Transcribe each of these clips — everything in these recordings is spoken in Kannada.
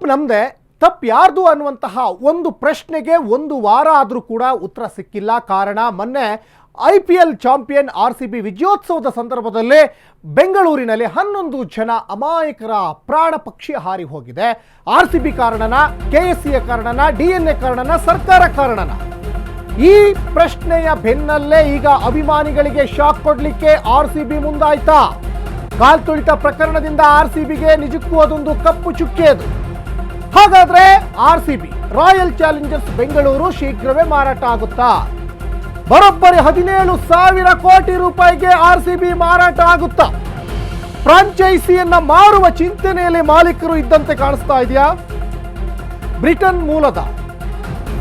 ಕಪ್ ನಮ್ದೆ, ತಪ್ಪು ಯಾರ್ದು ಅನ್ನುವಂತಹ ಒಂದು ಪ್ರಶ್ನೆಗೆ ಒಂದು ವಾರ ಆದರೂ ಕೂಡ ಉತ್ತರ ಸಿಕ್ಕಿಲ್ಲ. ಕಾರಣ ಮೊನ್ನೆ I P L champion R C B ವಿಜಯೋತ್ಸವದ ಸಂದರ್ಭದಲ್ಲೇ ಬೆಂಗಳೂರಿನಲ್ಲಿ ಹನ್ನೊಂದು ಜನ ಅಮಾಯಕರ ಪ್ರಾಣ ಪಕ್ಷಿ ಹಾರಿ ಹೋಗಿದೆ. ಆರ್ ಸಿ ಬಿ ಕಾರಣನ, ಕೆ ಎಸ್ ಸಿಯ ಕಾರಣನ, ಡಿ ಎನ್ ಎ ಕಾರಣನ, ಸರ್ಕಾರ ಕಾರಣನ? ಈ ಪ್ರಶ್ನೆಯ ಬೆನ್ನಲ್ಲೇ ಈಗ ಅಭಿಮಾನಿಗಳಿಗೆ ಶಾಕ್ ಕೊಡಲಿಕ್ಕೆ ಆರ್ ಸಿ ಬಿ ಮುಂದಾಯ್ತಾ? ಕಾಲ್ ತುಳಿತ ಪ್ರಕರಣದಿಂದ ಆರ್ ಸಿ ಬಿಗೆ ನಿಜಕ್ಕೂ ಅದೊಂದು ಕಪ್ಪು ಚುಕ್ಕೆ ಅದು. ಹಾಗಾದ್ರೆ R C B royal challengers Bengaluru ಶೀಘ್ರವೇ ಮಾರಾಟ ಆಗುತ್ತಾ? ಬರೋಬ್ಬರಿ ಹದಿನೇಳು ಸಾವಿರ ಕೋಟಿ ರೂಪಾಯಿಗೆ ಆರ್ ಸಿ ಬಿ ಮಾರಾಟ ಆಗುತ್ತಾ? ಫ್ರಾಂಚೈಸಿಯನ್ನ ಮಾರುವ ಚಿಂತನೆಯಲ್ಲಿ ಮಾಲೀಕರು ಇದ್ದಂತೆ ಕಾಣಿಸ್ತಾ ಇದೆಯಾ? ಬ್ರಿಟನ್ ಮೂಲದ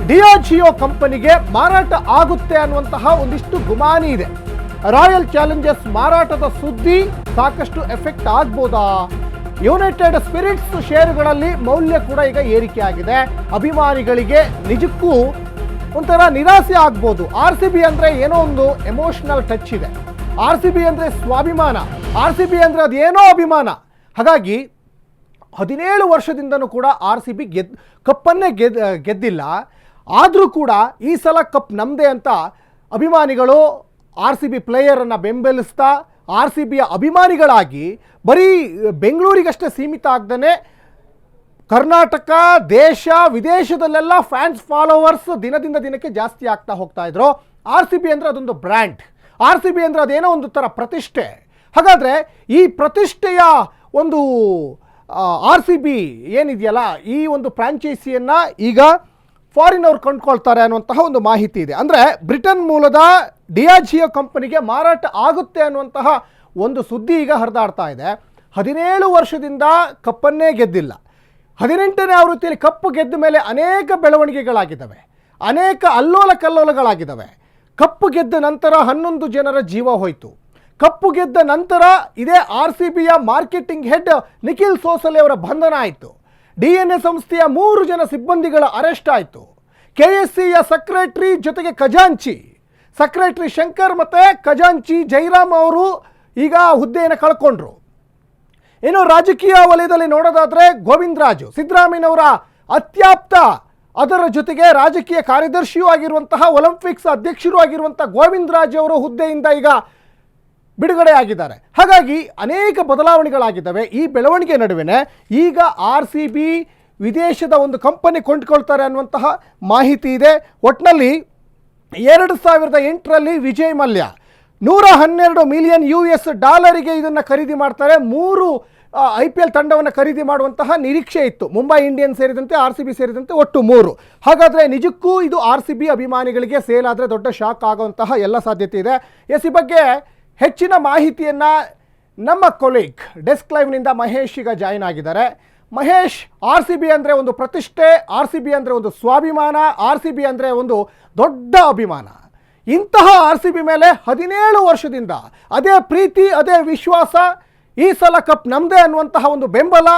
ಡಿಯಾಜಿಯೋ ಕಂಪನಿಗೆ ಮಾರಾಟ ಆಗುತ್ತೆ ಅನ್ನುವಂತಹ ಒಂದಿಷ್ಟು ಗುಮಾನಿ ಇದೆ. ರಾಯಲ್ ಚಾಲೆಂಜರ್ಸ್ ಮಾರಾಟದ ಸುದ್ದಿ ಸಾಕಷ್ಟು ಎಫೆಕ್ಟ್ ಆಗ್ಬೋದಾ? ಯುನೈಟೆಡ್ ಸ್ಪಿರಿಟ್ಸ್ ಷೇರುಗಳಲ್ಲಿ ಮೌಲ್ಯ ಕೂಡ ಈಗ ಏರಿಕೆ ಆಗಿದೆ ಅಭಿಮಾನಿಗಳಿಗೆ ನಿಜಕ್ಕೂ ಒಂಥರ ನಿರಾಸೆ ಆಗ್ಬೋದು. ಆರ್ ಸಿ ಬಿ ಅಂದರೆ ಏನೋ ಒಂದು ಎಮೋಷನಲ್ ಟಚ್ ಇದೆ. ಆರ್ ಸಿ ಬಿ ಅಂದರೆ ಸ್ವಾಭಿಮಾನ. ಆರ್ ಸಿ ಬಿ ಅಂದರೆ ಅದೇನೋ ಅಭಿಮಾನ. ಹಾಗಾಗಿ ಹದಿನೇಳು ವರ್ಷದಿಂದನೂ ಕೂಡ ಆರ್ ಸಿ ಬಿ ಗೆದ್, ಕಪ್ಪನ್ನೇ ಗೆದ್, ಗೆದ್ದಿಲ್ಲ. ಆದರೂ ಕೂಡ ಈ ಸಲ ಕಪ್ ನಮ್ಮದೇ ಅಂತ ಅಭಿಮಾನಿಗಳು ಆರ್ ಸಿ ಬಿ ಪ್ಲೇಯರನ್ನು ಬೆಂಬಲಿಸ್ತಾ ಆರ್ ಸಿ ಬಿಯ ಅಭಿಮಾನಿಗಳಾಗಿ ಬರೀ ಬೆಂಗಳೂರಿಗಷ್ಟೇ ಸೀಮಿತ ಆಗ್ದೇ ಕರ್ನಾಟಕ, ದೇಶ, ವಿದೇಶದಲ್ಲೆಲ್ಲ ಫ್ಯಾನ್ಸ್, ಫಾಲೋವರ್ಸ್ ದಿನದಿಂದ ದಿನಕ್ಕೆ ಜಾಸ್ತಿ ಆಗ್ತಾ ಹೋಗ್ತಾ ಇದ್ರು. ಆರ್ ಸಿ ಬಿ ಅಂದರೆ ಅದೊಂದು ಬ್ರ್ಯಾಂಡ್. ಆರ್ ಸಿ ಬಿ ಅಂದರೆ ಅದೇನೋ ಒಂದು ಥರ ಪ್ರತಿಷ್ಠೆ. ಹಾಗಾದರೆ ಈ ಪ್ರತಿಷ್ಠೆಯ ಒಂದು ಆರ್ ಸಿ ಬಿ ಏನಿದೆಯಲ್ಲ, ಈ ಒಂದು ಫ್ರಾಂಚೈಸಿಯನ್ನು ಈಗ ಫಾರಿನ್ ಅವರು ಕೊಂಡ್ಕೊಳ್ತಾರೆ ಅನ್ನುವಂತಹ ಒಂದು ಮಾಹಿತಿ ಇದೆ. ಅಂದರೆ ಬ್ರಿಟನ್ ಮೂಲದ ಡಿಯಾಜಿಯೋ ಕಂಪನಿಗೆ ಮಾರಾಟ ಆಗುತ್ತೆ ಅನ್ನುವಂತಹ ಒಂದು ಸುದ್ದಿ ಈಗ ಹರಿದಾಡ್ತಾ ಇದೆ. ಹದಿನೇಳು ವರ್ಷದಿಂದ ಕಪ್ಪನ್ನೇ ಗೆದ್ದಿಲ್ಲ. ಹದಿನೆಂಟನೇ ಆವೃತ್ತಿಯಲ್ಲಿ ಕಪ್ಪು ಗೆದ್ದ ಮೇಲೆ ಅನೇಕ ಬೆಳವಣಿಗೆಗಳಾಗಿದ್ದಾವೆ. ಅನೇಕ ಅಲ್ಲೋಲ ಕಲ್ಲೋಲಗಳಾಗಿದ್ದಾವೆ ಕಪ್ಪು ಗೆದ್ದ ನಂತರ ಹನ್ನೊಂದು ಜನರ ಜೀವ ಹೋಯಿತು. ಕಪ್ಪು ಗೆದ್ದ ನಂತರ ಇದೇ ಆರ್ ಸಿ ಬಿಯ ಮಾರ್ಕೆಟಿಂಗ್ ಹೆಡ್ ನಿಖಿಲ್ ಸೋಸಲೆ ಅವರ ಬಂಧನ ಆಯಿತು. ಡಿ ಎನ್ ಎ ಸಂಸ್ಥೆಯ ಮೂರು ಜನ ಸಿಬ್ಬಂದಿಗಳ ಅರೆಸ್ಟ್ ಆಯಿತು. ಕೆ ಎಸ್ ಸಿಯ ಸೆಕ್ರೆಟ್ರಿ ಜೊತೆಗೆ ಖಜಾಂಚಿ. ಸೆಕ್ರೆಟರಿ ಶಂಕರ್ ಮತ್ತು ಖಜಾಂಚಿ ಜೈರಾಮ್ ಅವರು ಈಗ ಹುದ್ದೆಯನ್ನು ಕಳ್ಕೊಂಡ್ರು. ಇನ್ನು ರಾಜಕೀಯ ವಲಯದಲ್ಲಿ ನೋಡೋದಾದರೆ ಗೋವಿಂದರಾಜು, ಸಿದ್ದರಾಮಯ್ಯನವರ ಅತ್ಯಾಪ್ತ, ಅದರ ಜೊತೆಗೆ ರಾಜಕೀಯ ಕಾರ್ಯದರ್ಶಿಯೂ ಆಗಿರುವಂತಹ ಒಲಿಂಪಿಕ್ಸ್ ಅಧ್ಯಕ್ಷರೂ ಆಗಿರುವಂಥ ಗೋವಿಂದ ರಾಜು ಅವರ ಹುದ್ದೆಯಿಂದ ಈಗ ಬಿಡುಗಡೆ ಆಗಿದ್ದಾರೆ ಹಾಗಾಗಿ ಅನೇಕ ಬದಲಾವಣೆಗಳಾಗಿದ್ದಾವೆ. ಈ ಬೆಳವಣಿಗೆ ನಡುವೆ ಈಗ ಆರ್ ಸಿ ಬಿ ವಿದೇಶದ ಒಂದು ಕಂಪನಿ ಕೊಂಡ್ಕೊಳ್ತಾರೆ ಅನ್ನುವಂತಹ ಮಾಹಿತಿ ಇದೆ. ಒಟ್ಟಿನಲ್ಲಿ ಎರಡು ಸಾವಿರದ ಎಂಟರಲ್ಲಿ ವಿಜಯ್ ಮಲ್ಯ ನೂರ ಹನ್ನೆರಡು ಮಿಲಿಯನ್ ಯು ಎಸ್ ಡಾಲರಿಗೆ ಇದನ್ನು ಖರೀದಿ ಮಾಡ್ತಾರೆ. ಮೂರು ಐ ಪಿ ಎಲ್ ತಂಡವನ್ನು ಖರೀದಿ ಮಾಡುವಂತಹ ನಿರೀಕ್ಷೆ ಇತ್ತು. ಮುಂಬೈ ಇಂಡಿಯನ್ ಸೇರಿದಂತೆ, ಆರ್ ಸಿ ಬಿ ಸೇರಿದಂತೆ ಒಟ್ಟು ಮೂರು. ಹಾಗಾದರೆ ನಿಜಕ್ಕೂ ಇದು ಆರ್ ಸಿ ಬಿ ಅಭಿಮಾನಿಗಳಿಗೆ ಸೇಲ್ ಆದರೆ ದೊಡ್ಡ ಶಾಕ್ ಆಗುವಂತಹ ಎಲ್ಲ ಸಾಧ್ಯತೆ ಇದೆ. ಎಸ್, ಈ ಬಗ್ಗೆ ಹೆಚ್ಚಿನ ಮಾಹಿತಿಯನ್ನು ನಮ್ಮ ಕೊಲೀಗ್ ಡೆಸ್ಕ್ ಲೈವ್ನಿಂದ ಮಹೇಶ್ ಈಗ ಜಾಯಿನ್ ಆಗಿದ್ದಾರೆ. ಮಹೇಶ್, ಆರ್ ಸಿ ಬಿ ಅಂದರೆ ಒಂದು ಪ್ರತಿಷ್ಠೆ, ಆರ್ ಸಿ ಬಿ ಅಂದರೆ ಒಂದು ಸ್ವಾಭಿಮಾನ, ಆರ್ ಸಿ ಬಿ ಅಂದರೆ ಒಂದು ದೊಡ್ಡ ಅಭಿಮಾನ. ಇಂತಹ ಆರ್ ಸಿ ಬಿ ಮೇಲೆ ಹದಿನೇಳು ವರ್ಷದಿಂದ ಅದೇ ಪ್ರೀತಿ, ಅದೇ ವಿಶ್ವಾಸ, ಈ ಸಲ ಕಪ್ ನಮ್ಮದೇ ಅನ್ನುವಂತಹ ಒಂದು ಬೆಂಬಲ,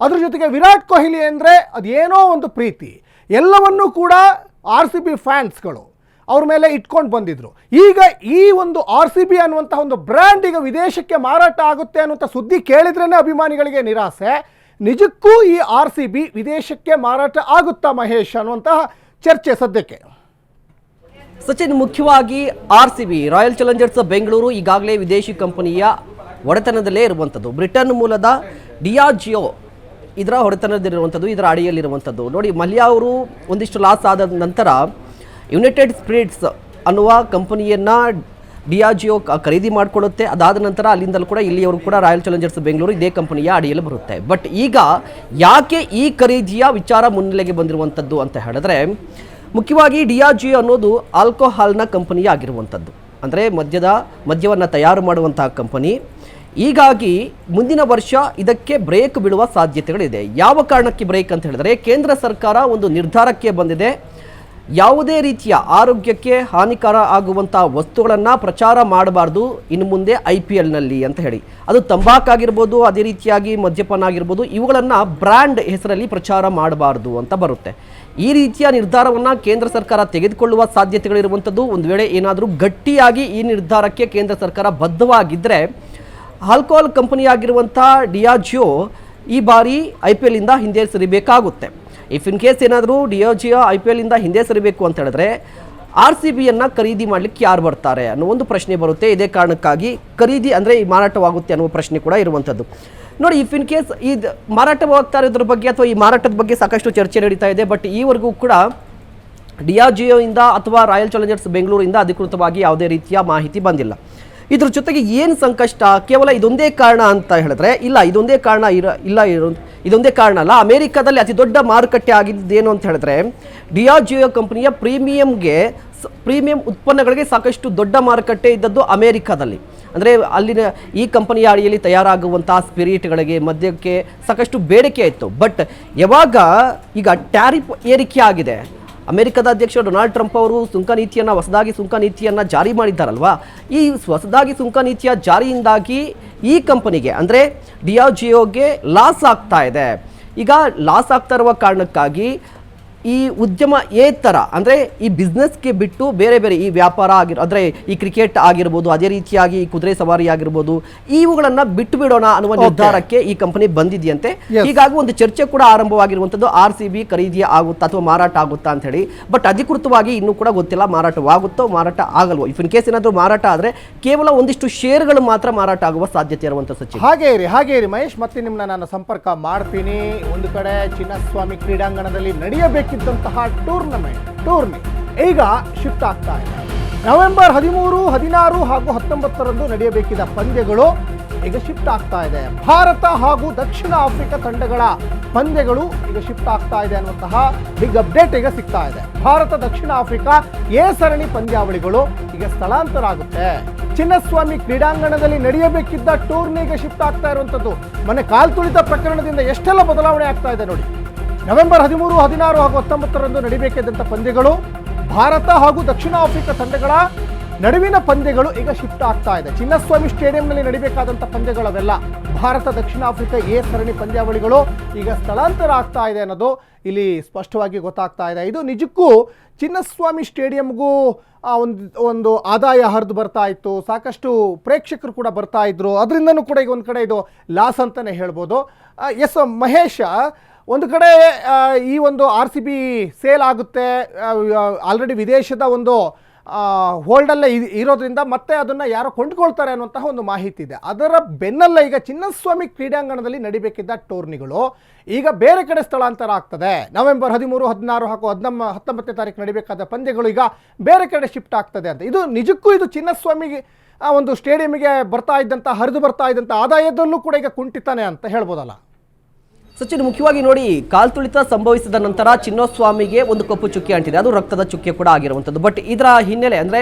ಅದ್ರ ಜೊತೆಗೆ ವಿರಾಟ್ ಕೊಹ್ಲಿ ಅಂದರೆ ಅದೇನೋ ಒಂದು ಪ್ರೀತಿ. ಎಲ್ಲವನ್ನೂ ಕೂಡ ಆರ್ ಸಿ ಬಿ ಫ್ಯಾನ್ಸ್ಗಳು ಅವ್ರ ಮೇಲೆ ಇಟ್ಕೊಂಡು ಬಂದಿದ್ರು. ಈಗ ಈ ಒಂದು ಆರ್ ಸಿ ಬಿ ಅನ್ನುವಂತಹ ಒಂದು ಬ್ರ್ಯಾಂಡ್ ಈಗ ವಿದೇಶಕ್ಕೆ ಮಾರಾಟ ಆಗುತ್ತೆ ಅನ್ನುವಂಥ ಸುದ್ದಿ ಕೇಳಿದ್ರೇ ಅಭಿಮಾನಿಗಳಿಗೆ ನಿರಾಸೆ. ನಿಜಕ್ಕೂ ಈ ಆರ್ ಸಿ ಬಿ ವಿದೇಶಕ್ಕೆ ಮಾರಾಟ ಆಗುತ್ತಾ ಮಹೇಶ್ ಅನ್ನುವಂತಹ ಚರ್ಚೆ ಸದ್ಯಕ್ಕೆ. ಸಚಿನ್, ಮುಖ್ಯವಾಗಿ R C B royal challengers Bengaluru ಈಗಾಗಲೇ ವಿದೇಶಿ ಕಂಪನಿಯ ಒಡೆತನದಲ್ಲೇ ಇರುವಂಥದ್ದು ಬ್ರಿಟನ್ ಮೂಲದ ಡಿಯಾಜಿಯೋ ಇದರ ಹೊಡೆತನದಲ್ಲಿರುವಂಥದ್ದು ಇದರ ಅಡಿಯಲ್ಲಿರುವಂಥದ್ದು ನೋಡಿ, ಮಲ್ಯ ಅವರು ಒಂದಿಷ್ಟು ಲಾಸ್ ಆದ ನಂತರ ಯುನೈಟೆಡ್ ಸ್ಪಿರಿಟ್ಸ್ ಅನ್ನುವ ಕಂಪನಿಯನ್ನು ಡಿಯಾಜಿಯೋ ಖರೀದಿ ಮಾಡಿಕೊಳ್ಳುತ್ತೆ. ಅದಾದ ನಂತರ ಅಲ್ಲಿಂದಲೂ ಕೂಡ ಇಲ್ಲಿಯವರು ಕೂಡ ರಾಯಲ್ ಚಾಲೆಂಜರ್ಸ್ ಬೆಂಗಳೂರು ಇದೇ ಕಂಪನಿಯ ಅಡಿಯಲ್ಲಿ ಬರುತ್ತೆ. ಬಟ್ ಈಗ ಯಾಕೆ ಈ ಖರೀದಿಯ ವಿಚಾರ ಮುನ್ನೆಲೆಗೆ ಬಂದಿರುವಂಥದ್ದು ಅಂತ ಹೇಳಿದ್ರೆ, ಮುಖ್ಯವಾಗಿ ಡಿಯಾಜಿಯೋ ಅನ್ನೋದು ಆಲ್ಕೋಹಾಲ್ನ ಕಂಪನಿ ಆಗಿರುವಂಥದ್ದು ಅಂದರೆ ಮದ್ಯದ, ಮದ್ಯವನ್ನು ತಯಾರು ಮಾಡುವಂತಹ ಕಂಪನಿ. ಹೀಗಾಗಿ ಮುಂದಿನ ವರ್ಷ ಇದಕ್ಕೆ ಬ್ರೇಕ್ ಬೀಳುವ ಸಾಧ್ಯತೆಗಳಿದೆ. ಯಾವ ಕಾರಣಕ್ಕೆ ಬ್ರೇಕ್ ಅಂತ ಹೇಳಿದ್ರೆ, ಕೇಂದ್ರ ಸರ್ಕಾರ ಒಂದು ನಿರ್ಧಾರಕ್ಕೆ ಬಂದಿದೆ. ಯಾವುದೇ ರೀತಿಯ ಆರೋಗ್ಯಕ್ಕೆ ಹಾನಿಕರ ಆಗುವಂಥ ವಸ್ತುಗಳನ್ನು ಪ್ರಚಾರ ಮಾಡಬಾರ್ದು. ಇನ್ನು ಮುಂದೆ ಐ ಪಿ ಎಲ್ನಲ್ಲಿ ಅಂತ ಹೇಳಿ. ಅದು ತಂಬಾಕಾಗಿರ್ಬೋದು ಅದೇ ರೀತಿಯಾಗಿ ಮದ್ಯಪಾನ ಆಗಿರ್ಬೋದು, ಇವುಗಳನ್ನು ಬ್ರ್ಯಾಂಡ್ ಹೆಸರಲ್ಲಿ ಪ್ರಚಾರ ಮಾಡಬಾರ್ದು ಅಂತ ಬರುತ್ತೆ. ಈ ರೀತಿಯ ನಿರ್ಧಾರವನ್ನು ಕೇಂದ್ರ ಸರ್ಕಾರ ತೆಗೆದುಕೊಳ್ಳುವ ಸಾಧ್ಯತೆಗಳಿರುವಂಥದ್ದು. ಒಂದು ವೇಳೆ ಏನಾದರೂ ಗಟ್ಟಿಯಾಗಿ ಈ ನಿರ್ಧಾರಕ್ಕೆ ಕೇಂದ್ರ ಸರ್ಕಾರ ಬದ್ಧವಾಗಿದ್ದರೆ ಆಲ್ಕೋಹಾಲ್ ಕಂಪನಿಯಾಗಿರುವಂಥ ಡಿಯಾಜಿಯೋ ಈ ಬಾರಿ ಐ ಪಿ ಎಲ್ಲಿಂದ ಹಿಂದೆ ಸರಿಬೇಕಾಗುತ್ತೆ. ಇಫ್ ಇನ್ ಕೇಸ್ ಏನಾದರೂ ಡಿಯೋಜಿಯೋ ಐ ಪಿ ಎಲ್ಲಿಂದ ಹಿಂದೆ ಸರಿಬೇಕು ಅಂತ ಹೇಳಿದ್ರೆ ಆರ್ ಸಿ ಬಿಯನ್ನು ಖರೀದಿ ಮಾಡಲಿಕ್ಕೆ ಯಾರು ಬರ್ತಾರೆ ಅನ್ನೋ ಒಂದು ಪ್ರಶ್ನೆ ಬರುತ್ತೆ. ಇದೇ ಕಾರಣಕ್ಕಾಗಿ ಖರೀದಿ ಅಂದರೆ ಈ ಮಾರಾಟವಾಗುತ್ತೆ ಅನ್ನುವ ಪ್ರಶ್ನೆ ಕೂಡ ಇರುವಂಥದ್ದು. ನೋಡಿ ಇಫ್ ಇನ್ ಕೇಸ್ ಇದು ಮಾರಾಟವಾಗ್ತಾ ಇರೋದ್ರ ಬಗ್ಗೆ ಅಥವಾ ಈ ಮಾರಾಟದ ಬಗ್ಗೆ ಸಾಕಷ್ಟು ಚರ್ಚೆ ನಡೀತಾ ಇದೆ ಬಟ್ ಈವರೆಗೂ ಕೂಡ ಡಿಯಾಜಿಯೋಯಿಂದ ಅಥವಾ ರಾಯಲ್ ಚಾಲೆಂಜರ್ಸ್ ಬೆಂಗಳೂರಿಂದ ಅಧಿಕೃತವಾಗಿ ಯಾವುದೇ ರೀತಿಯ ಮಾಹಿತಿ ಬಂದಿಲ್ಲ. ಇದ್ರ ಜೊತೆಗೆ ಏನು ಸಂಕಷ್ಟ? ಕೇವಲ ಇದೊಂದೇ ಕಾರಣ ಅಂತ ಹೇಳಿದ್ರೆ, ಇಲ್ಲ, ಇದೊಂದೇ ಕಾರಣ ಇರ, ಇಲ್ಲ, ಇರೋ, ಇದೊಂದೇ ಕಾರಣ ಅಲ್ಲ. ಅಮೆರಿಕದಲ್ಲಿ ಅತಿ ದೊಡ್ಡ ಮಾರುಕಟ್ಟೆ ಆಗಿದ್ದೇನು ಅಂತ ಹೇಳಿದ್ರೆ ಡಿಯಾಜಿಯೋ ಕಂಪನಿಯ ಪ್ರೀಮಿಯಂಗೆ ಪ್ರೀಮಿಯಂ ಉತ್ಪನ್ನಗಳಿಗೆ ಸಾಕಷ್ಟು ದೊಡ್ಡ ಮಾರುಕಟ್ಟೆ ಇದ್ದದ್ದು ಅಮೆರಿಕದಲ್ಲಿ. ಅಂದರೆ ಅಲ್ಲಿನ ಈ ಕಂಪನಿಯ ಅಡಿಯಲ್ಲಿ ತಯಾರಾಗುವಂಥ ಸ್ಪಿರಿಟ್ಗಳಿಗೆ ಮದ್ಯಕ್ಕೆ ಸಾಕಷ್ಟು ಬೇಡಿಕೆ ಇತ್ತು. ಬಟ್, ಯಾವಾಗ ಈಗ ಟ್ಯಾರಿಫ್ ಏರಿಕೆ ಆಗಿದೆ ಅಮೆರಿಕದ ಅಧ್ಯಕ್ಷ ಡೊನಾಲ್ಡ್ ಟ್ರಂಪ್ ಅವರು ಸುಂಕ ನೀತಿಯನ್ನು ಹೊಸದಾಗಿ ಸುಂಕ ನೀತಿಯನ್ನು ಜಾರಿ ಮಾಡಿದ್ದಾರಲ್ವಾ? ಈ ಹೊಸದಾಗಿ ಸುಂಕ ನೀತಿಯ ಜಾರಿಯಿಂದಾಗಿ ಈ ಕಂಪನಿಗೆ, ಅಂದರೆ ಡಿಯಾಜಿಯೋಗೆ ಲಾಸ್ ಆಗ್ತಾ ಇದೆ. ಈಗ ಲಾಸ್ ಆಗ್ತಾ ಇರುವ ಕಾರಣಕ್ಕಾಗಿ ಈ ಉದ್ಯಮ ಏ ಥರ ಅಂದರೆ ಈ ಬಿಸ್ನೆಸ್ಗೆ ಬಿಟ್ಟು ಬೇರೆ ಬೇರೆ ಈ ವ್ಯಾಪಾರ ಆಗಿರೋ ಅಂದರೆ ಈ ಕ್ರಿಕೆಟ್ ಆಗಿರ್ಬೋದು ಅದೇ ರೀತಿಯಾಗಿ ಈ ಕುದುರೆ ಸವಾರಿ ಆಗಿರ್ಬೋದು ಇವುಗಳನ್ನು ಬಿಟ್ಟು ಬಿಡೋಣ ಅನ್ನುವ ನಿರ್ಧಾರಕ್ಕೆ ಈ ಕಂಪನಿ ಬಂದಿದೆಯಂತೆ. ಹೀಗಾಗಿ ಒಂದು ಚರ್ಚೆ ಕೂಡ ಆರಂಭವಾಗಿರುವಂಥದ್ದು ಆರ್ ಸಿ ಬಿ ಖರೀದಿ ಆಗುತ್ತಾ ಅಥವಾ ಮಾರಾಟ ಆಗುತ್ತಾ ಅಂತ ಹೇಳಿ. ಬಟ್ ಅಧಿಕೃತವಾಗಿ ಇನ್ನೂ ಕೂಡ ಗೊತ್ತಿಲ್ಲ ಮಾರಾಟವಾಗುತ್ತೋ ಮಾರಾಟ ಆಗಲ್ವೋ. ಇಫ್ ಇನ್ ಕೇಸ್ ಏನಾದರೂ ಮಾರಾಟ ಆದರೆ ಕೇವಲ ಒಂದಿಷ್ಟು ಶೇರ್ಗಳು ಮಾತ್ರ ಮಾರಾಟ ಆಗುವ ಸಾಧ್ಯತೆ ಇರುವಂಥ ಸಚಿವ ಹಾಗೆ ರೀ ಹಾಗೆ ರೀ ಮಹೇಶ್ ಮತ್ತೆ ನಿಮ್ಮನ್ನ ನಾನು ಸಂಪರ್ಕ ಮಾಡ್ತೀನಿ. ಒಂದು ಕಡೆ ಚಿನ್ನಸ್ವಾಮಿ ಕ್ರೀಡಾಂಗಣದಲ್ಲಿ ನಡೆಯಬೇಕಿದ್ದಂತಹ ಟೂರ್ನಮೆಂಟ್, ಟೂರ್ನಿ ಈಗ ಶಿಫ್ಟ್ ಆಗ್ತಾ ಇದೆ. ನವೆಂಬರ್ ಹದಿಮೂರು, ಹದಿನಾರು ಹಾಗೂ ಹತ್ತೊಂಬತ್ತರಂದು ನಡೆಯಬೇಕಿದ್ದ ಪಂದ್ಯಗಳು ಈಗ ಶಿಫ್ಟ್ ಆಗ್ತಾ ಇದೆ. ಭಾರತ ಹಾಗೂ ದಕ್ಷಿಣ ಆಫ್ರಿಕಾ ತಂಡಗಳ ಪಂದ್ಯಗಳು ಈಗ ಶಿಫ್ಟ್ ಆಗ್ತಾ ಇದೆ ಅನ್ನುವಂತಹ ಬಿಗ್ ಅಪ್ಡೇಟ್ ಈಗ ಸಿಗ್ತಾ ಇದೆ. ಭಾರತ, ದಕ್ಷಿಣ ಆಫ್ರಿಕಾ ಎ ಸರಣಿ ಪಂದ್ಯಾವಳಿಗಳು ಈಗ ಸ್ಥಳಾಂತರ ಆಗುತ್ತೆ. ಚಿನ್ನಸ್ವಾಮಿ ಕ್ರೀಡಾಂಗಣದಲ್ಲಿ ನಡೆಯಬೇಕಿದ್ದ ಟೂರ್ನಿಗೆ ಶಿಫ್ಟ್ ಆಗ್ತಾ ಇರುವಂಥದ್ದು. ಮನೆ ಕಾಲ್ ತುಳಿತ ಪ್ರಕರಣದಿಂದ ಎಷ್ಟೆಲ್ಲ ಬದಲಾವಣೆ ಆಗ್ತಾ ಇದೆ ನೋಡಿ. ನವೆಂಬರ್ ಹದಿಮೂರು, ಹದಿನಾರು ಹಾಗೂ ಹತ್ತೊಂಬತ್ತರಂದು ನಡೀಬೇಕಿದ್ದಂಥ ಪಂದ್ಯಗಳು, ಭಾರತ ಹಾಗೂ ದಕ್ಷಿಣ ಆಫ್ರಿಕಾ ತಂಡಗಳ ನಡುವಿನ ಪಂದ್ಯಗಳು ಈಗ ಶಿಫ್ಟ್ ಆಗ್ತಾ ಇದೆ. ಚಿನ್ನಸ್ವಾಮಿ ಸ್ಟೇಡಿಯಂನಲ್ಲಿ ನಡಿಬೇಕಾದಂಥ ಪಂದ್ಯಗಳವೆಲ್ಲ ಭಾರತ, ದಕ್ಷಿಣ ಆಫ್ರಿಕಾ ಎ ಸರಣಿ ಪಂದ್ಯಾವಳಿಗಳು ಈಗ ಸ್ಥಳಾಂತರ ಆಗ್ತಾ ಇದೆ ಅನ್ನೋದು ಇಲ್ಲಿ ಸ್ಪಷ್ಟವಾಗಿ ಗೊತ್ತಾಗ್ತಾ ಇದೆ. ಇದು ನಿಜಕ್ಕೂ ಚಿನ್ನಸ್ವಾಮಿ ಸ್ಟೇಡಿಯಂಗೂ ಒಂದು ಒಂದು ಆದಾಯ ಹರಿದು ಬರ್ತಾ ಇತ್ತು. ಸಾಕಷ್ಟು ಪ್ರೇಕ್ಷಕರು ಕೂಡ ಬರ್ತಾ ಇದ್ರು. ಅದರಿಂದನೂ ಕೂಡ ಈಗ ಒಂದು ಕಡೆ ಇದು ಲಾಸ್ ಅಂತಲೇ ಹೇಳ್ಬೋದು. ಎಸ್, ಮಹೇಶ ಒಂದು ಕಡೆ ಈ ಒಂದು ಆರ್ ಸಿ ಬಿ ಸೇಲ್ ಆಗುತ್ತೆ ಆಲ್ರೆಡಿ ವಿದೇಶದ ಒಂದು ಹೋಲ್ಡಲ್ಲೇ ಇರೋದ್ರಿಂದ ಮತ್ತೆ ಅದನ್ನು ಯಾರೋ ಕೊಂಡ್ಕೊಳ್ತಾರೆ ಅನ್ನುವಂತಹ ಒಂದು ಮಾಹಿತಿ ಇದೆ. ಅದರ ಬೆನ್ನಲ್ಲೇ ಈಗ ಚಿನ್ನಸ್ವಾಮಿ ಕ್ರೀಡಾಂಗಣದಲ್ಲಿ ನಡಿಬೇಕಿದ್ದ ಟೂರ್ನಿಗಳು ಈಗ ಬೇರೆ ಕಡೆ ಸ್ಥಳಾಂತರ ಆಗ್ತದೆ. ನವೆಂಬರ್ ಹದಿಮೂರು, ಹದಿನಾರು ಹಾಗೂ ಹದಿನಮ್ಮ, ಹತ್ತೊಂಬತ್ತನೇ ತಾರೀಕು ನಡಿಬೇಕಾದ ಪಂದ್ಯಗಳು ಈಗ ಬೇರೆ ಕಡೆ ಶಿಫ್ಟ್ ಆಗ್ತದೆ ಅಂತ. ಇದು ನಿಜಕ್ಕೂ ಇದು ಚಿನ್ನಸ್ವಾಮಿಗೆ ಒಂದು ಸ್ಟೇಡಿಯಂಗೆ ಬರ್ತಾ ಇದ್ದಂಥ ಹರಿದು ಬರ್ತಾ ಇದ್ದಂಥ ಆದಾಯದಲ್ಲೂ ಕೂಡ ಈಗ ಕುಂಠಿತಾನೆ ಅಂತ ಹೇಳ್ಬೋದಲ್ಲ? ಸಚಿನ್ ಮುಖ್ಯವಾಗಿ ನೋಡಿ ಕಾಲ್ತುಳಿತ ಸಂಭವಿಸಿದ ನಂತರ ಚಿನ್ನಸ್ವಾಮಿಗೆ ಒಂದು ಕಪ್ಪು ಚುಕ್ಕೆ ಅಂಟಿದೆ. ಅದು ರಕ್ತದ ಚುಕ್ಕೆ ಕೂಡ ಆಗಿರುವಂಥದ್ದು. ಬಟ್ ಇದರ ಹಿನ್ನೆಲೆ ಅಂದರೆ,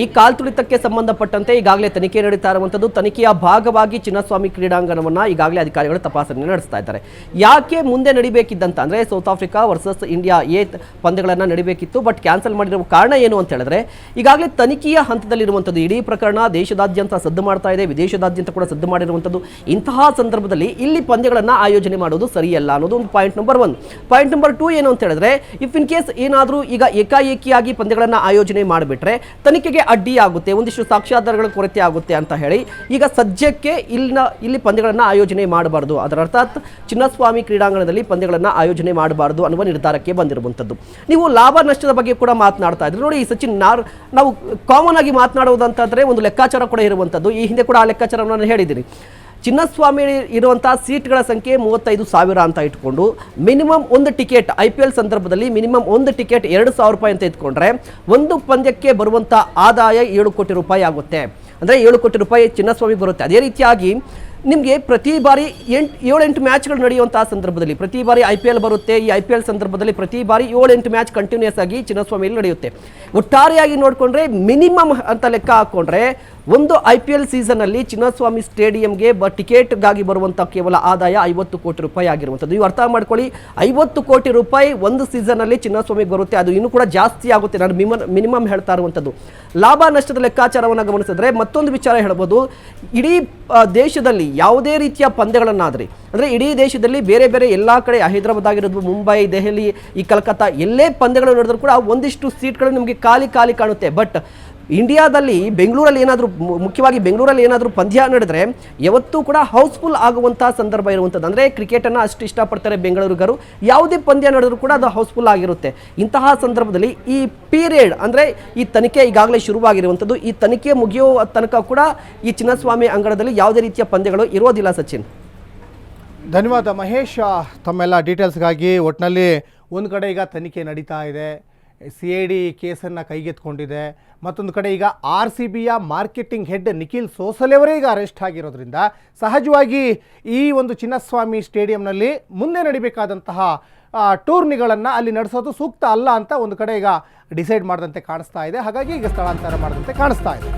ಈ ಕಾಲ್ತುಳಿತಕ್ಕೆ ಸಂಬಂಧಪಟ್ಟಂತೆ ಈಗಾಗಲೇ ತನಿಖೆ ನಡೀತಾ ಇರುವಂಥದ್ದು ತನಿಖೆಯ ಭಾಗವಾಗಿ ಚಿನ್ನಸ್ವಾಮಿ ಕ್ರೀಡಾಂಗಣವನ್ನು ಈಗಾಗಲೇ ಅಧಿಕಾರಿಗಳು ತಪಾಸಣೆ ನಡೆಸ್ತಾ ಇದ್ದಾರೆ. ಯಾಕೆ ಮುಂದೆ ನಡಿಬೇಕಿದ್ದಂತ ಅಂದರೆ South Africa versus India A ಪಂದ್ಯಗಳನ್ನು ನಡಿಬೇಕಿತ್ತು. ಬಟ್ ಕ್ಯಾನ್ಸಲ್ ಮಾಡಿರುವ ಕಾರಣ ಏನು ಅಂತ ಹೇಳಿದ್ರೆ, ಈಗಾಗಲೇ ತನಿಖೆಯ ಹಂತದಲ್ಲಿರುವಂಥದ್ದು ಇಡೀ ಪ್ರಕರಣ ದೇಶದಾದ್ಯಂತ ಸದ್ದು ಮಾಡ್ತಾ ಇದೆ. ವಿದೇಶದಾದ್ಯಂತ ಕೂಡ ಸದ್ದು ಮಾಡಿರುವಂಥದ್ದು. ಇಂತಹ ಸಂದರ್ಭದಲ್ಲಿ ಇಲ್ಲಿ ಪಂದ್ಯಗಳನ್ನು ಆಯೋಜನೆ ಮಾಡೋದು ಸರಿಯಲ್ಲ ಅನ್ನೋದು ಒಂದು point number one point number two ಏನು ಅಂತ ಹೇಳಿದ್ರೆ ಇಫ್ ಇನ್ ಕೇಸ್ ಏನಾದರೂ ಈಗ ಏಕಾಏಕಿಯಾಗಿ ಪಂದ್ಯಗಳನ್ನು ಆಯೋಜನೆ ಮಾಡಿಬಿಟ್ರೆ ತನಿಖೆಗೆ ಅಡ್ಡಿ ಆಗುತ್ತೆ ಒಂದಿಷ್ಟು ಸಾಕ್ಷ್ಯಾಧಾರಗಳ ಕೊರತೆ ಆಗುತ್ತೆ ಅಂತ ಹೇಳಿ ಈಗ ಸದ್ಯಕ್ಕೆ ಇಲ್ಲಿನ, ಇಲ್ಲಿ ಪಂದ್ಯಗಳನ್ನು ಆಯೋಜನೆ ಮಾಡಬಾರ್ದು. ಅದರ ಅರ್ಥಾತ್ ಚಿನ್ನಸ್ವಾಮಿ ಕ್ರೀಡಾಂಗಣದಲ್ಲಿ ಪಂದ್ಯಗಳನ್ನು ಆಯೋಜನೆ ಮಾಡಬಾರ್ದು ಅನ್ನುವ ನಿರ್ಧಾರಕ್ಕೆ ಬಂದಿರುವಂಥದ್ದು ನೀವು ಲಾಭ ನಷ್ಟದ ಬಗ್ಗೆ ಕೂಡ ಮಾತನಾಡ್ತಾ ಇದ್ರಿ. ನೋಡಿ ಸಚಿನ್ ನಾರ್, ನಾವು ಕಾಮನ್ ಆಗಿ ಮಾತನಾಡುವುದಂತಂದ್ರೆ ಒಂದು ಲೆಕ್ಕಾಚಾರ ಕೂಡ ಇರುವಂಥದ್ದು ಈ ಹಿಂದೆ ಕೂಡ ಆ ಲೆಕ್ಕಾಚಾರವನ್ನು ನಾನು ಹೇಳಿದ್ದೀನಿ. ಚಿನ್ನಸ್ವಾಮಿ ಇರುವಂಥ ಸೀಟ್ಗಳ ಸಂಖ್ಯೆ ಮೂವತ್ತೈದು ಸಾವಿರ ಅಂತ ಇಟ್ಕೊಂಡು ಮಿನಿಮಮ್ ಒಂದು ಟಿಕೆಟ್ ಐ ಪಿ ಎಲ್ ಸಂದರ್ಭದಲ್ಲಿ ಮಿನಿಮಮ್ ಒಂದು ಟಿಕೆಟ್ ಎರಡು ಸಾವಿರ ರೂಪಾಯಿ ಅಂತ ಇಟ್ಕೊಂಡ್ರೆ ಒಂದು ಪಂದ್ಯಕ್ಕೆ ಬರುವಂಥ ಆದಾಯ ಏಳು ಕೋಟಿ ರೂಪಾಯಿ ಆಗುತ್ತೆ. ಅಂದರೆ ಏಳು ಕೋಟಿ ರೂಪಾಯಿ ಚಿನ್ನಸ್ವಾಮಿ ಬರುತ್ತೆ. ಅದೇ ರೀತಿಯಾಗಿ ನಿಮಗೆ ಪ್ರತಿ ಬಾರಿ ಎಂಟು, ಏಳೆಂಟು ಮ್ಯಾಚ್ಗಳು ನಡೆಯುವಂತಹ ಸಂದರ್ಭದಲ್ಲಿ ಪ್ರತಿ ಬಾರಿ ಐ ಪಿ ಎಲ್ ಬರುತ್ತೆ. ಈ ಐ ಪಿ ಎಲ್ ಸಂದರ್ಭದಲ್ಲಿ ಪ್ರತಿ ಬಾರಿ ಏಳೆಂಟು ಮ್ಯಾಚ್ ಕಂಟಿನ್ಯೂಸ್ ಆಗಿ ಚಿನ್ನಸ್ವಾಮಿಯಲ್ಲಿ ನಡೆಯುತ್ತೆ. ಒಟ್ಟಾರೆಯಾಗಿ ನೋಡಿಕೊಂಡ್ರೆ ಮಿನಿಮಮ್ ಅಂತ ಲೆಕ್ಕ ಹಾಕ್ಕೊಂಡ್ರೆ ಒಂದು ಐ ಪಿ ಎಲ್ ಸೀಸನಲ್ಲಿ ಚಿನ್ನಸ್ವಾಮಿ ಸ್ಟೇಡಿಯಂಗೆ ಬ ಟಿಕೆಟ್ಗಾಗಿ ಬರುವಂಥ ಕೇವಲ ಆದಾಯ ಐವತ್ತು ಕೋಟಿ ರೂಪಾಯಿ ಆಗಿರುವಂಥದ್ದು. ನೀವು ಅರ್ಥ ಮಾಡ್ಕೊಳ್ಳಿ, ಐವತ್ತು ಕೋಟಿ ರೂಪಾಯಿ ಒಂದು ಸೀಸನಲ್ಲಿ ಚಿನ್ನಸ್ವಾಮಿಗೆ ಬರುತ್ತೆ, ಅದು ಇನ್ನೂ ಕೂಡ ಜಾಸ್ತಿ ಆಗುತ್ತೆ. ನಾನು ಮಿಮ ಮಿನಿಮಮ್ ಹೇಳ್ತಾ ಇರುವಂಥದ್ದು. ಲಾಭ ನಷ್ಟದ ಲೆಕ್ಕಾಚಾರವನ್ನು ಗಮನಿಸಿದ್ರೆ ಮತ್ತೊಂದು ವಿಚಾರ ಹೇಳ್ಬೋದು. ಇಡೀ ದೇಶದಲ್ಲಿ ಯಾವುದೇ ರೀತಿಯ ಪಂದ್ಯಗಳನ್ನಾದರೆ, ಅಂದರೆ ಇಡೀ ದೇಶದಲ್ಲಿ ಬೇರೆ ಬೇರೆ ಎಲ್ಲ ಕಡೆ, ಹೈದರಾಬಾದ್ ಆಗಿರೋದು ಮುಂಬೈ, ದೆಹಲಿ, ಈ ಕಲ್ಕತ್ತಾ, ಎಲ್ಲೇ ಪಂದ್ಯಗಳು ನಡೆದ್ರು ಕೂಡ ಒಂದಿಷ್ಟು ಸೀಟ್ಗಳು ನಿಮಗೆ ಖಾಲಿ ಖಾಲಿ ಕಾಣುತ್ತೆ. ಬಟ್ ಇಂಡಿಯಾದಲ್ಲಿ ಬೆಂಗಳೂರಲ್ಲಿ ಏನಾದರೂ ಮುಖ್ಯವಾಗಿ ಬೆಂಗಳೂರಲ್ಲಿ ಏನಾದರೂ ಪಂದ್ಯ ನಡೆದರೆ ಯಾವತ್ತೂ ಕೂಡ ಹೌಸ್ಫುಲ್ ಆಗುವಂಥ ಸಂದರ್ಭ ಇರುವಂಥದ್ದು ಅಂದರೆ ಕ್ರಿಕೆಟನ್ನು ಅಷ್ಟು ಇಷ್ಟಪಡ್ತಾರೆ ಬೆಂಗಳೂರಿಗರು. ಯಾವುದೇ ಪಂದ್ಯ ನಡೆದರೂ ಕೂಡ ಅದು ಹೌಸ್ಫುಲ್ ಆಗಿರುತ್ತೆ. ಇಂತಹ ಸಂದರ್ಭದಲ್ಲಿ ಈ ಪೀರಿಯಡ್, ಅಂದರೆ ಈ ತನಿಖೆ ಈಗಾಗಲೇ ಶುರುವಾಗಿರುವಂಥದ್ದು ಈ ತನಿಖೆ ಮುಗಿಯುವ ತನಕ ಕೂಡ ಈ ಚಿನ್ನಸ್ವಾಮಿ ಅಂಗಡದಲ್ಲಿ ಯಾವುದೇ ರೀತಿಯ ಪಂದ್ಯಗಳು ಇರೋದಿಲ್ಲ ಸಚಿನ್. ಧನ್ಯವಾದ ಮಹೇಶ್. ತಮ್ಮೆಲ್ಲ ಡೀಟೇಲ್ಸ್ಗಾಗಿ ಒಟ್ಟಿನಲ್ಲಿ ಒಂದು ಕಡೆ ಈಗ ತನಿಖೆ ನಡೀತಾ ಇದೆ. ಸಿ ಐ ಡಿ ಕೇಸನ್ನು ಕೈಗೆತ್ಕೊಂಡಿದೆ ಮತ್ತೊಂದು ಕಡೆ ಈಗ ಆರ್ ಸಿ ಬಿಯ ಮಾರ್ಕೆಟಿಂಗ್ ಹೆಡ್ ನಿಖಿಲ್ ಸೋಸಲೆಯವರೇ ಈಗ ಅರೆಸ್ಟ್ ಆಗಿರೋದ್ರಿಂದ ಸಹಜವಾಗಿ ಈ ಒಂದು ಚಿನ್ನಸ್ವಾಮಿ ಸ್ಟೇಡಿಯಂನಲ್ಲಿ ಮುಂದೆ ನಡಿಬೇಕಾದಂತಹ ಟೂರ್ನಿಗಳನ್ನು ಅಲ್ಲಿ ನಡೆಸೋದು ಸೂಕ್ತ ಅಲ್ಲ ಅಂತ ಒಂದು ಕಡೆ ಈಗ ಡಿಸೈಡ್ ಮಾಡಿದಂತೆ ಕಾಣಿಸ್ತಾ ಇದೆ. ಹಾಗಾಗಿ ಈಗ ಸ್ಥಳಾಂತರ ಮಾಡಿದಂತೆ ಕಾಣಿಸ್ತಾ ಇದೆ.